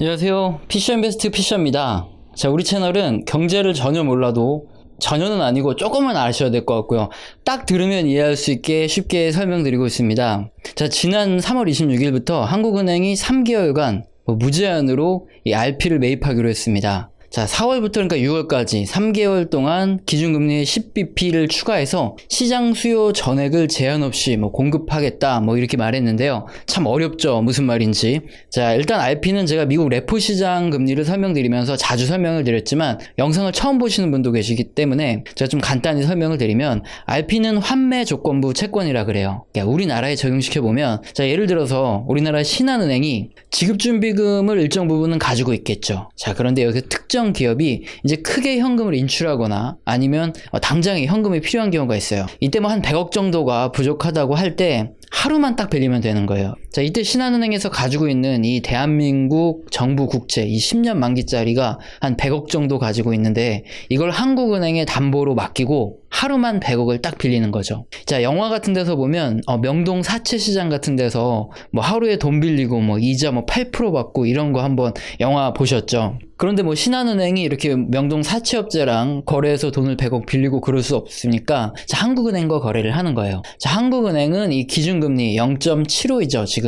안녕하세요. 피셔인베스트 피셔입니다. 자, 우리 채널은 경제를 전혀 몰라도 전혀는 아니고 조금은 아셔야 될 것 같고요. 딱 들으면 이해할 수 있게 쉽게 설명드리고 있습니다. 자, 지난 3월 26일부터 한국은행이 3개월간 뭐 무제한으로 이 RP를 매입하기로 했습니다. 자, 4월부터 그러니까 6월까지 3개월 동안 기준금리의 10bp를 추가해서 시장 수요 전액을 제한 없이 뭐 공급하겠다 뭐 이렇게 말했는데요. 참 어렵죠. 무슨 말인지. 자, 일단 RP는 제가 미국 레포 시장 금리를 설명드리면서 자주 설명을 드렸지만 영상을 처음 보시는 분도 계시기 때문에 제가 좀 간단히 설명을 드리면 RP는 환매 조건부 채권이라 그래요. 그러니까 우리나라에 적용시켜 보면 자, 예를 들어서 우리나라 신한은행이 지급준비금을 일정 부분은 가지고 있겠죠. 자, 그런데 여기서 특정 기업이 이제 크게 현금을 인출하거나 아니면 어, 당장에 현금이 필요한 경우가 있어요. 이때 뭐 한 100억 정도가 부족하다고 할 때 하루만 딱 빌리면 되는 거예요. 자, 이때 신한은행에서 가지고 있는 이 대한민국 정부 국채, 이 10년 만기짜리가 한 100억 정도 가지고 있는데 이걸 한국은행에 담보로 맡기고 하루만 100억을 딱 빌리는 거죠. 자, 영화 같은 데서 보면 어, 명동 사채 시장 같은 데서 뭐 하루에 돈 빌리고 뭐 이자 뭐 8% 받고 이런 거 한번 영화 보셨죠? 그런데 뭐 신한은행이 이렇게 명동 사채업자랑 거래해서 돈을 100억 빌리고 그럴 수 없으니까 자, 한국은행과 거래를 하는 거예요. 자, 한국은행은 이 기준금리 0.75이죠, 지금.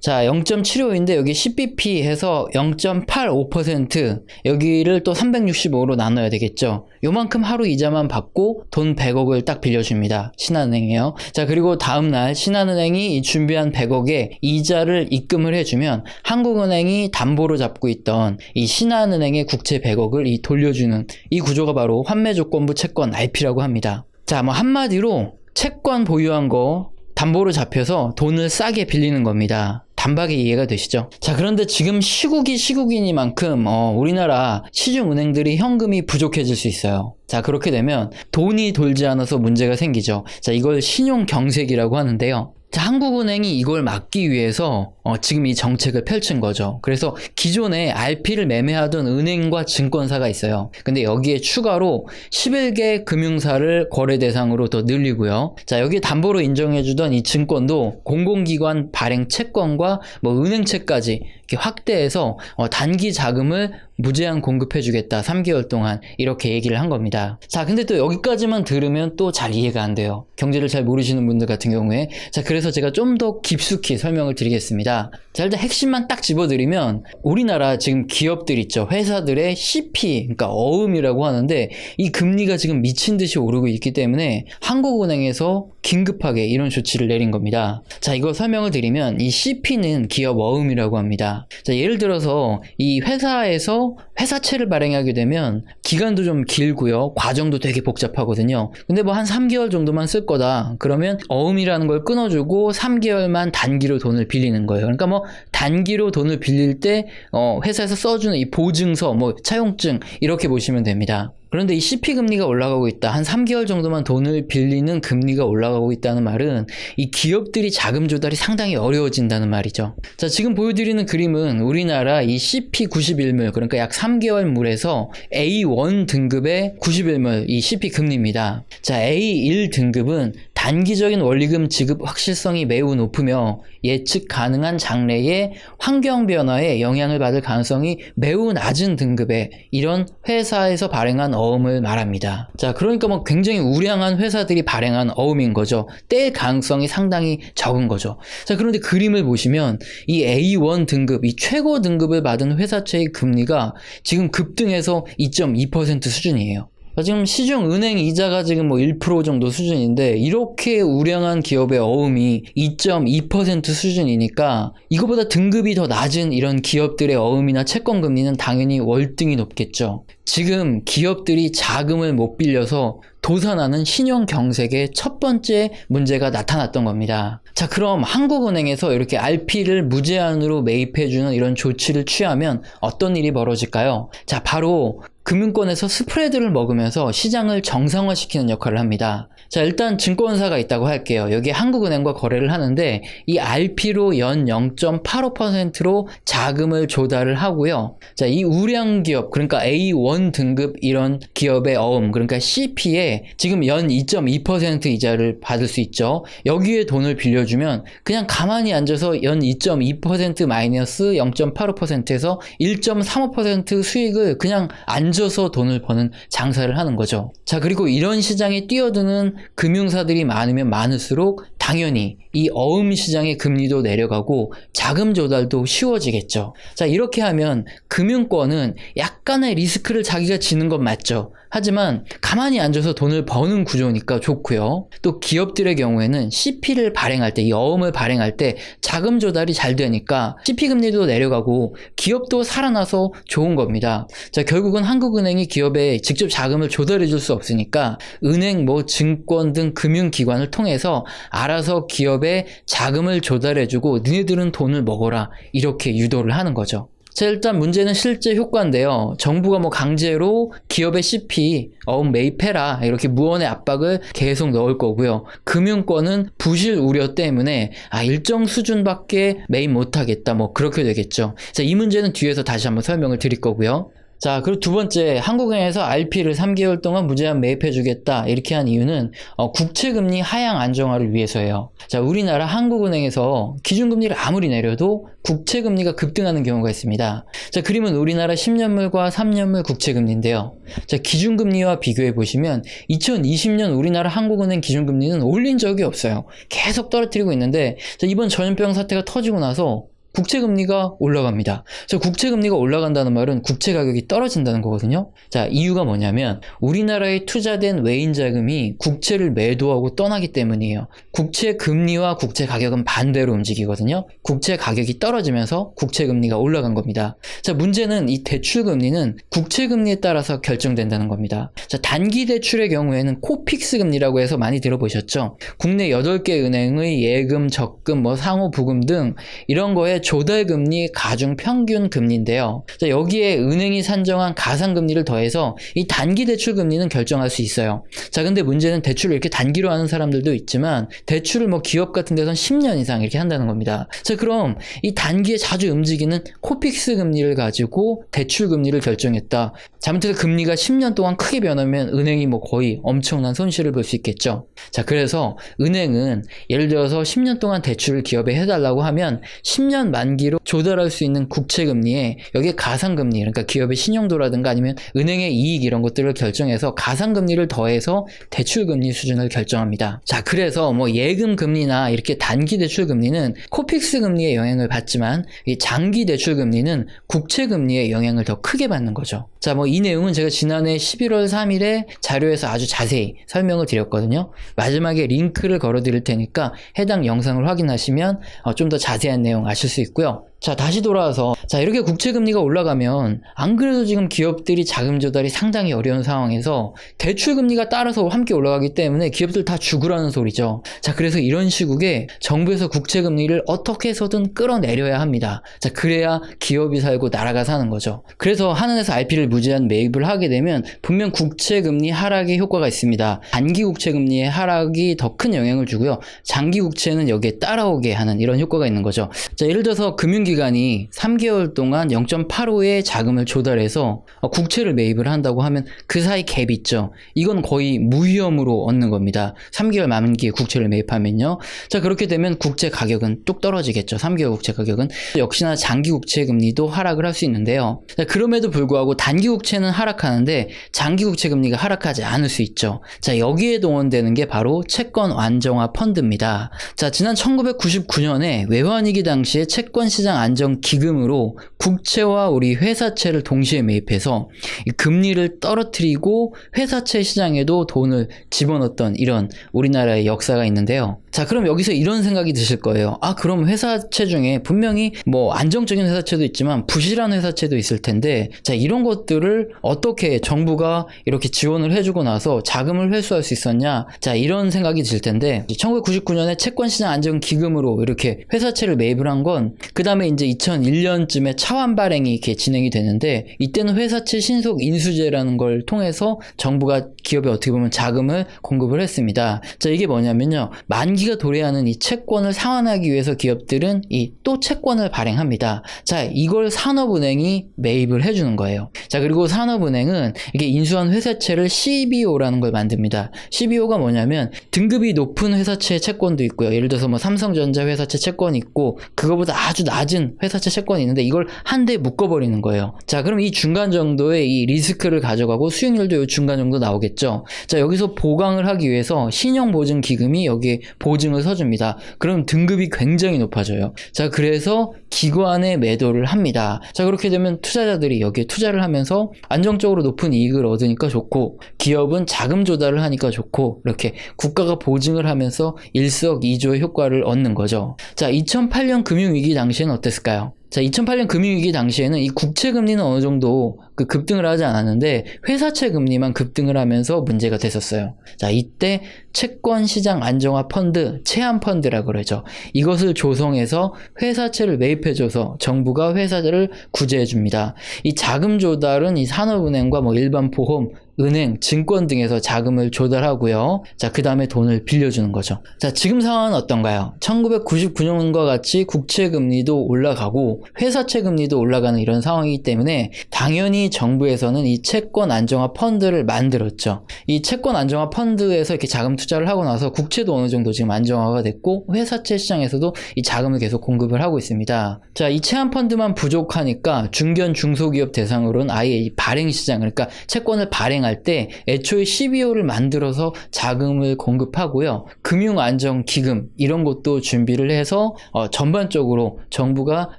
자, 0.75인데 여기 10bp 해서 0.85% 여기를 또 365로 나눠야 되겠죠. 요만큼 하루 이자만 받고 돈 100억을 딱 빌려줍니다. 신한은행이요. 자, 그리고 다음날 신한은행이 이 준비한 100억에 이자를 입금을 해주면 한국은행이 담보로 잡고 있던 이 신한은행의 국채 100억을 이 돌려주는 이 구조가 바로 환매 조건부 채권 RP라고 합니다. 자, 뭐 한마디로 채권 보유한 거 담보로 잡혀서 돈을 싸게 빌리는 겁니다. 단박에 이해가 되시죠? 자, 그런데 지금 시국이 시국이니만큼 어, 우리나라 시중은행들이 현금이 부족해질 수 있어요. 자, 그렇게 되면 돈이 돌지 않아서 문제가 생기죠. 자, 이걸 신용 경색이라고 하는데요. 자, 한국은행이 이걸 막기 위해서 어, 지금 이 정책을 펼친 거죠. 그래서 기존에 RP를 매매하던 은행과 증권사가 있어요. 근데 여기에 추가로 11개 금융사를 거래 대상으로 더 늘리고요. 자, 여기 담보로 인정해주던 이 증권도 공공기관 발행 채권과 뭐 은행채까지 이렇게 확대해서 어, 단기 자금을 무제한 공급해주겠다. 3개월 동안 이렇게 얘기를 한 겁니다. 자, 근데 또 여기까지만 들으면 또 잘 이해가 안 돼요. 경제를 잘 모르시는 분들 같은 경우에. 자, 그래서 제가 좀 더 깊숙이 설명을 드리겠습니다. 자, 일단 핵심만 딱 집어드리면 우리나라 지금 기업들 있죠. 회사들의 CP, 그러니까 어음이라고 하는데 이 금리가 지금 미친 듯이 오르고 있기 때문에 한국은행에서 긴급하게 이런 조치를 내린 겁니다. 자, 이거 설명을 드리면 이 CP는 기업 어음이라고 합니다. 자, 예를 들어서 이 회사에서 회사채를 발행하게 되면 기간도 좀 길고요. 과정도 되게 복잡하거든요. 근데 뭐 한 3개월 정도만 쓸 거다. 그러면 어음이라는 걸 끊어주고 3개월만 단기로 돈을 빌리는 거예요. 그러니까 뭐 단기로 돈을 빌릴 때 어, 회사에서 써주는 이 보증서, 뭐 차용증 이렇게 보시면 됩니다. 그런데 이 CP 금리가 올라가고 있다. 한 3개월 정도만 돈을 빌리는 금리가 올라가고 있다는 말은 이 기업들이 자금 조달이 상당히 어려워진다는 말이죠. 자, 지금 보여드리는 그림은 우리나라 이 CP 91물, 그러니까 약 3개월 물에서 A1 등급의 91물, 이 CP 금리입니다. 자, A1 등급은 단기적인 원리금 지급 확실성이 매우 높으며 예측 가능한 장래의 환경 변화에 영향을 받을 가능성이 매우 낮은 등급의 이런 회사에서 발행한 어음을 말합니다. 자, 그러니까 뭐 굉장히 우량한 회사들이 발행한 어음인 거죠. 떼일 가능성이 상당히 적은 거죠. 자, 그런데 그림을 보시면 이 A1 등급, 이 최고 등급을 받은 회사채의 금리가 지금 급등해서 2.2% 수준이에요. 지금 시중 은행 이자가 지금 뭐 1% 정도 수준인데 이렇게 우량한 기업의 어음이 2.2% 수준이니까 이거보다 등급이 더 낮은 이런 기업들의 어음이나 채권 금리는 당연히 월등히 높겠죠. 지금 기업들이 자금을 못 빌려서 도산하는 신용 경색의 첫 번째 문제가 나타났던 겁니다. 자, 그럼 한국은행에서 이렇게 RP를 무제한으로 매입해주는 이런 조치를 취하면 어떤 일이 벌어질까요? 자, 바로 금융권에서 스프레드를 먹으면서 시장을 정상화시키는 역할을 합니다. 자, 일단 증권사가 있다고 할게요. 여기 한국은행과 거래를 하는데 이 RP로 연 0.85%로 자금을 조달을 하고요. 자, 이 우량 기업, 그러니까 A1 등급 이런 기업의 어음, 그러니까 CP에 지금 연 2.2% 이자를 받을 수 있죠. 여기에 돈을 빌려주면 그냥 가만히 앉아서 연 2.2% 마이너스 0.85%에서 1.35% 수익을 그냥 앉아서 돈을 버는 장사를 하는 거죠. 자, 그리고 이런 시장에 뛰어드는 금융사들이 많으면 많을수록 당연히 이 어음 시장의 금리도 내려가고 자금 조달도 쉬워지겠죠. 자, 이렇게 하면 금융권은 약간의 리스크를 자기가 지는 건 맞죠. 하지만 가만히 앉아서 돈을 버는 구조니까 좋고요. 또 기업들의 경우에는 CP를 발행할 때, 이 어음을 발행할 때 자금 조달이 잘 되니까 CP 금리도 내려가고 기업도 살아나서 좋은 겁니다. 자, 결국은 한국은행이 기업에 직접 자금을 조달해 줄 수 없으니까 은행, 뭐 증권 등 금융기관을 통해서 알아서 기업에 자금을 조달해 주고 너희들은 돈을 먹어라. 이렇게 유도를 하는 거죠. 자, 일단 문제는 실제 효과인데요. 정부가 뭐 강제로 기업의 CP, 어음 매입해라. 이렇게 무언의 압박을 계속 넣을 거고요. 금융권은 부실 우려 때문에 아, 일정 수준밖에 매입 못 하겠다. 뭐 그렇게 되겠죠. 자, 이 문제는 뒤에서 다시 한번 설명을 드릴 거고요. 자, 그리고 두 번째, 한국은행에서 RP를 3개월 동안 무제한 매입해주겠다. 이렇게 한 이유는, 어, 국채금리 하향 안정화를 위해서예요. 자, 우리나라 한국은행에서 기준금리를 아무리 내려도 국채금리가 급등하는 경우가 있습니다. 자, 그림은 우리나라 10년물과 3년물 국채금리인데요. 자, 기준금리와 비교해 보시면, 2020년 우리나라 한국은행 기준금리는 올린 적이 없어요. 계속 떨어뜨리고 있는데, 자, 이번 전염병 사태가 터지고 나서 국채 금리가 올라갑니다. 자, 국채 금리가 올라간다는 말은 국채 가격이 떨어진다는 거거든요. 자, 이유가 뭐냐면 우리나라에 투자된 외인 자금이 국채를 매도하고 떠나기 때문이에요. 국채 금리와 국채 가격은 반대로 움직이거든요. 국채 가격이 떨어지면서 국채 금리가 올라간 겁니다. 자, 문제는 이 대출 금리는 국채 금리에 따라서 결정된다는 겁니다. 자, 단기 대출의 경우에는 코픽스 금리라고 해서 많이 들어보셨죠? 국내 8개 은행의 예금, 적금, 뭐 상호 부금 등 이런 거에 조달 금리 가중 평균 금리인데요. 자, 여기에 은행이 산정한 가상 금리를 더해서 이 단기 대출 금리는 결정할 수 있어요. 자, 근데 문제는 대출을 이렇게 단기로 하는 사람들도 있지만 대출을 뭐 기업 같은 데선 10년 이상 이렇게 한다는 겁니다. 자, 그럼 이 단기에 자주 움직이는 코픽스 금리를 가지고 대출 금리를 결정했다. 잘못해서 금리가 10년 동안 크게 변하면 은행이 뭐 거의 엄청난 손실을 볼 수 있겠죠. 자, 그래서 은행은 예를 들어서 10년 동안 대출을 기업에 해달라고 하면 10년 만기로 조달할 수 있는 국채 금리에 여기에 가상 금리, 그러니까 기업의 신용도라든가 아니면 은행의 이익 이런 것들을 결정해서 가상 금리를 더해서 대출 금리 수준을 결정합니다. 자, 그래서 뭐 예금 금리나 이렇게 단기 대출 금리는 코픽스 금리의 영향을 받지만 이 장기 대출 금리는 국채 금리의 영향을 더 크게 받는 거죠. 자, 뭐 이 내용은 제가 지난해 11월 3일에 자료에서 아주 자세히 설명을 드렸거든요. 마지막에 링크를 걸어 드릴 테니까 해당 영상을 확인하시면 어, 좀더 자세한 내용 아실 수 있고요. 자, 다시 돌아와서, 자, 이렇게 국채 금리가 올라가면, 안 그래도 지금 기업들이 자금 조달이 상당히 어려운 상황에서, 대출 금리가 따라서 함께 올라가기 때문에 기업들 다 죽으라는 소리죠. 자, 그래서 이런 시국에 정부에서 국채 금리를 어떻게 해서든 끌어내려야 합니다. 자, 그래야 기업이 살고 나라가 사는 거죠. 그래서 한은에서 RP를 무제한 매입을 하게 되면, 분명 국채 금리 하락의 효과가 있습니다. 단기 국채 금리의 하락이 더 큰 영향을 주고요. 장기 국채는 여기에 따라오게 하는 이런 효과가 있는 거죠. 자, 예를 들어서 금융기 기관이 3개월 동안 0.85의 자금을 조달해서 국채를 매입을 한다고 하면 그 사이 갭 있죠. 이건 거의 무위험으로 얻는 겁니다. 3개월 만기에 국채를 매입하면요. 자, 그렇게 되면 국채 가격은 뚝 떨어지겠죠. 3개월 국채 가격은. 역시나 장기 국채 금리도 하락을 할 수 있는데요. 자, 그럼에도 불구하고 단기 국채는 하락하는데 장기 국채 금리가 하락하지 않을 수 있죠. 자, 여기에 동원되는 게 바로 채권 안정화 펀드입니다. 자, 지난 1999년에 외환위기 당시에 채권 시장 안정 기금으로 국채와 우리 회사채를 동시에 매입해서 금리를 떨어뜨리고 회사채 시장에도 돈을 집어넣었던 이런 우리나라의 역사가 있는데요. 자, 그럼 여기서 이런 생각이 드실 거예요. 아, 그럼 회사채 중에 분명히 뭐 안정적인 회사채도 있지만 부실한 회사채도 있을 텐데, 자, 이런 것들을 어떻게 정부가 이렇게 지원을 해주고 나서 자금을 회수할 수 있었냐? 자, 이런 생각이 들 텐데, 1999년에 채권시장 안정기금으로 이렇게 회사채를 매입을 한 건, 그 다음에 이제 2001년쯤에 차환 발행이 이렇게 진행이 되는데, 이때는 회사채 신속 인수제라는 걸 통해서 정부가 기업에 어떻게 보면 자금을 공급을 했습니다. 자, 이게 뭐냐면요. 만기 가 도래하는 이 채권을 상환하기 위해서 기업들은 이 또 채권을 발행합니다. 자, 이걸 산업은행이 매입을 해주는 거예요. 자, 그리고 산업은행은 이게 인수한 회사채를 CBO라는 걸 만듭니다. CBO가 뭐냐면 등급이 높은 회사채 채권도 있고요. 예를 들어서 뭐 삼성전자 회사채 채권이 있고 그거보다 아주 낮은 회사채 채권이 있는데 이걸 한 대에 묶어버리는 거예요. 자, 그럼 이 중간 정도의 이 리스크를 가져가고 수익률도 이 중간 정도 나오겠죠. 자, 여기서 보강을 하기 위해서 신용보증기금이 여기에 보 증을 서줍니다. 그럼 등급이 굉장히 높아져요. 자, 그래서 기관에 매도를 합니다. 자, 그렇게 되면 투자자들이 여기에 투자를 하면서 안정적으로 높은 이익을 얻으니까 좋고, 기업은 자금 조달을 하니까 좋고, 이렇게 국가가 보증을 하면서 일석이조의 효과를 얻는 거죠. 자, 2008년 금융위기 당시에는 어땠을까요? 자, 2008년 금융위기 당시에는 이 국채 금리는 어느 정도 그 급등을 하지 않았는데 회사채 금리만 급등을 하면서 문제가 됐었어요. 자, 이때 채권 시장 안정화 펀드, 채안 펀드라 그러죠. 이것을 조성해서 회사채를 매입해 줘서 정부가 회사들을 구제해 줍니다. 이 자금 조달은 이 산업은행과 뭐 일반 보험, 은행, 증권 등에서 자금을 조달하고요. 자, 그 다음에 돈을 빌려주는 거죠. 자, 지금 상황은 어떤가요? 1999년과 같이 국채 금리도 올라가고 회사채 금리도 올라가는 이런 상황이기 때문에 당연히 정부에서는 이 채권 안정화 펀드를 만들었죠. 이 채권 안정화 펀드에서 이렇게 자금 투자를 하고 나서 국채도 어느 정도 지금 안정화가 됐고 회사채 시장에서도 이 자금을 계속 공급을 하고 있습니다. 자, 이 채안 펀드만 부족하니까 중견 중소기업 대상으로는 아예 이 발행 시장 그러니까 채권을 발행 발행할 때 애초에 CBO를 만들어서 자금을 공급하고요. 금융안정기금 이런 것도 준비를 해서 어, 전반적으로 정부가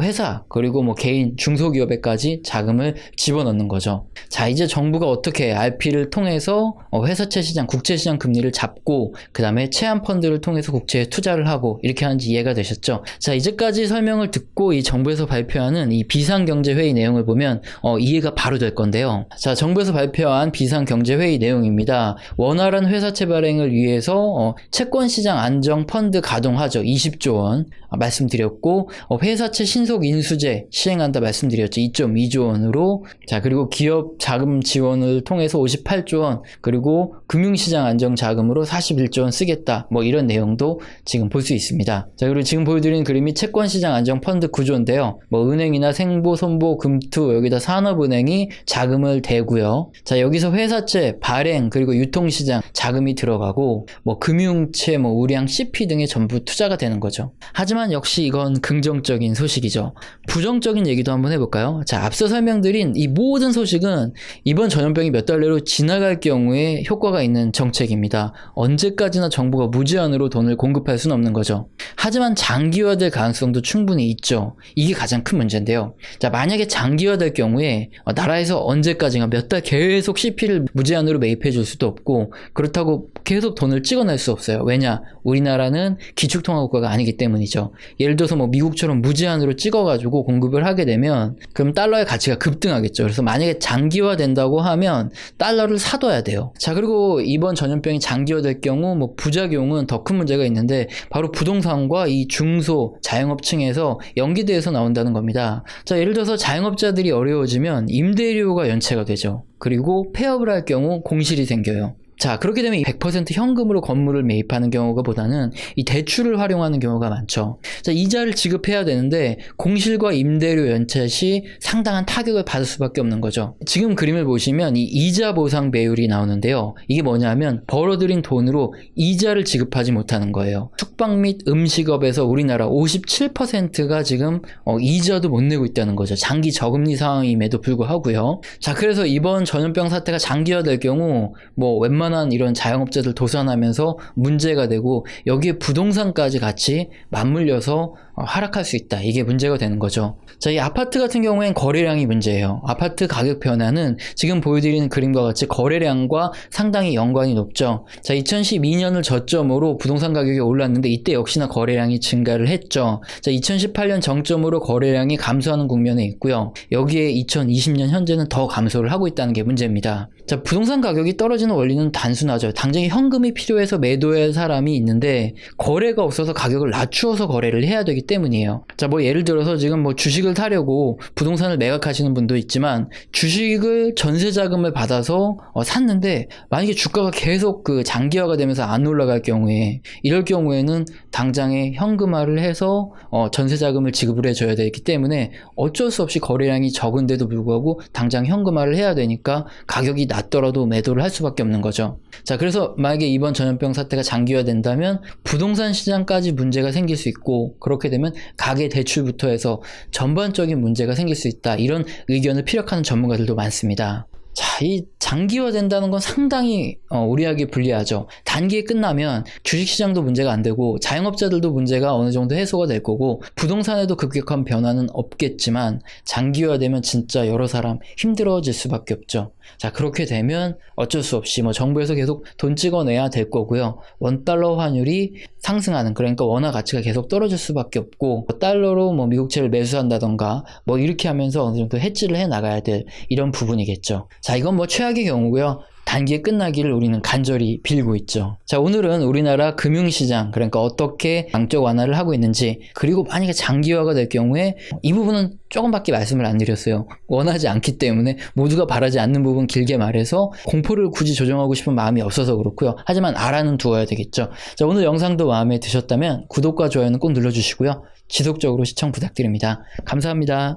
회사 그리고 뭐 개인 중소기업에까지 자금을 집어넣는 거죠. 자 이제 정부가 어떻게 RP를 통해서 어, 회사채 시장, 국채시장 금리를 잡고 그 다음에 채안 펀드를 통해서 국채에 투자를 하고 이렇게 하는지 이해가 되셨죠? 자 이제까지 설명을 듣고 이 정부에서 발표하는 이 비상경제회의 내용을 보면 어, 이해가 바로 될 건데요. 자 정부에서 발표한 비상경제회의 내용입니다. 원활한 회사채 발행을 위해서 어, 채권시장 안정 펀드 가동하죠. 20조 원 아, 말씀드렸고 어, 회사채 신속 인수제 시행한다 말씀드렸죠. 2.2조 원으로 자 그리고 기업 자금 지원을 통해서 58조 원 그리고 금융시장 안정 자금으로 41조 원 쓰겠다. 뭐 이런 내용도 지금 볼 수 있습니다. 자 그리고 지금 보여드린 그림이 채권시장 안정 펀드 구조인데요. 뭐 은행이나 생보, 손보, 금투 여기다 산업은행이 자금을 대고요. 자 여기서 회사채 발행 그리고 유통시장 자금이 들어가고 뭐 금융채, 뭐 우량, CP 등에 전부 투자가 되는 거죠. 하지만 역시 이건 긍정적인 소식이죠. 부정적인 얘기도 한번 해볼까요? 자 앞서 설명드린 이 모든 소식은 이번 전염병이 몇 달 내로 지나갈 경우에 효과가 있는 정책입니다. 언제까지나 정부가 무제한으로 돈을 공급할 수는 없는 거죠. 하지만 장기화될 가능성도 충분히 있죠. 이게 가장 큰 문제인데요. 자 만약에 장기화될 경우에 어, 나라에서 언제까지나 몇 달 계속 CP를 무제한으로 매입해 줄 수도 없고 그렇다고 계속 돈을 찍어낼 수 없어요. 왜냐? 우리나라는 기축통화 국가가 아니기 때문이죠. 예를 들어서 뭐 미국처럼 무제한으로 찍어가지고 공급을 하게 되면 그럼 달러의 가치가 급등하겠죠. 그래서 만약에 장기화 된다고 하면 달러를 사둬야 돼요. 자 그리고 이번 전염병이 장기화될 경우 뭐 부작용은 더 큰 문제가 있는데 바로 부동산과 이 중소 자영업 층에서 연기돼서 나온다는 겁니다. 자 예를 들어서 자영업자들이 어려워지면 임대료가 연체가 되죠. 그리고 폐업을 할 경우 공실이 생겨요. 자, 그렇게 되면 100% 현금으로 건물을 매입하는 경우가 보다는 이 대출을 활용하는 경우가 많죠. 자, 이자를 지급해야 되는데 공실과 임대료 연체 시 상당한 타격을 받을 수밖에 없는 거죠. 지금 그림을 보시면 이 이자 보상 배율이 나오는데요. 이게 뭐냐면 벌어들인 돈으로 이자를 지급하지 못하는 거예요. 숙박 및 음식업에서 우리나라 57%가 지금 어, 이자도 못 내고 있다는 거죠. 장기 저금리 상황임에도 불구하고요. 자, 그래서 이번 전염병 사태가 장기화될 경우 뭐 웬만 웬만한 이런 자영업자들 도산하면서 문제가 되고 여기에 부동산까지 같이 맞물려서 어, 하락할 수 있다. 이게 문제가 되는 거죠. 자, 이 아파트 같은 경우엔 거래량이 문제예요. 아파트 가격 변화는 지금 보여드리는 그림과 같이 거래량과 상당히 연관이 높죠. 자, 2012년을 저점으로 부동산 가격이 올랐는데 이때 역시나 거래량이 증가를 했죠. 자, 2018년 정점으로 거래량이 감소하는 국면에 있고요. 여기에 2020년 현재는 더 감소를 하고 있다는 게 문제입니다. 자, 부동산 가격이 떨어지는 원리는 단순하죠. 당장에 현금이 필요해서 매도할 사람이 있는데 거래가 없어서 가격을 낮추어서 거래를 해야 되기 때문이에요. 자, 뭐 예를 들어서 지금 뭐 주식을 사려고 부동산을 매각하시는 분도 있지만 주식을 전세 자금을 받아서 어, 샀는데 만약에 주가가 계속 그 장기화가 되면서 안 올라갈 경우에 이럴 경우에는 당장에 현금화를 해서 어, 전세 자금을 지급을 해줘야 되기 때문에 어쩔 수 없이 거래량이 적은데도 불구하고 당장 현금화를 해야 되니까 가격이 낮더라도 매도를 할 수밖에 없는 거죠. 자, 그래서 만약에 이번 전염병 사태가 장기화된다면 부동산 시장까지 문제가 생길 수 있고 그렇게 되면 가계 대출부터 해서 전반적인 문제가 생길 수 있다. 이런 의견을 피력하는 전문가들도 많습니다. 자, 이 장기화 된다는 건 상당히 어, 우리에게 불리하죠. 단기에 끝나면 주식시장도 문제가 안 되고 자영업자들도 문제가 어느 정도 해소가 될 거고 부동산에도 급격한 변화는 없겠지만 장기화되면 진짜 여러 사람 힘들어질 수밖에 없죠. 자, 그렇게 되면 어쩔 수 없이 뭐 정부에서 계속 돈 찍어내야 될 거고요. 원달러 환율이 상승하는 그러니까 원화 가치가 계속 떨어질 수밖에 없고 뭐 달러로 뭐 미국채를 매수한다던가 뭐 이렇게 하면서 어느 정도 해지를 해 나가야 될 이런 부분이겠죠. 자, 이건 뭐 최악의 경우고요. 단기에 끝나기를 우리는 간절히 빌고 있죠. 자, 오늘은 우리나라 금융시장, 그러니까 어떻게 양적 완화를 하고 있는지, 그리고 만약에 장기화가 될 경우에 이 부분은 조금밖에 말씀을 안 드렸어요. 원하지 않기 때문에 모두가 바라지 않는 부분 길게 말해서 공포를 굳이 조정하고 싶은 마음이 없어서 그렇고요. 하지만 알아는 두어야 되겠죠. 자, 오늘 영상도 마음에 드셨다면 구독과 좋아요는 꼭 눌러주시고요. 지속적으로 시청 부탁드립니다. 감사합니다.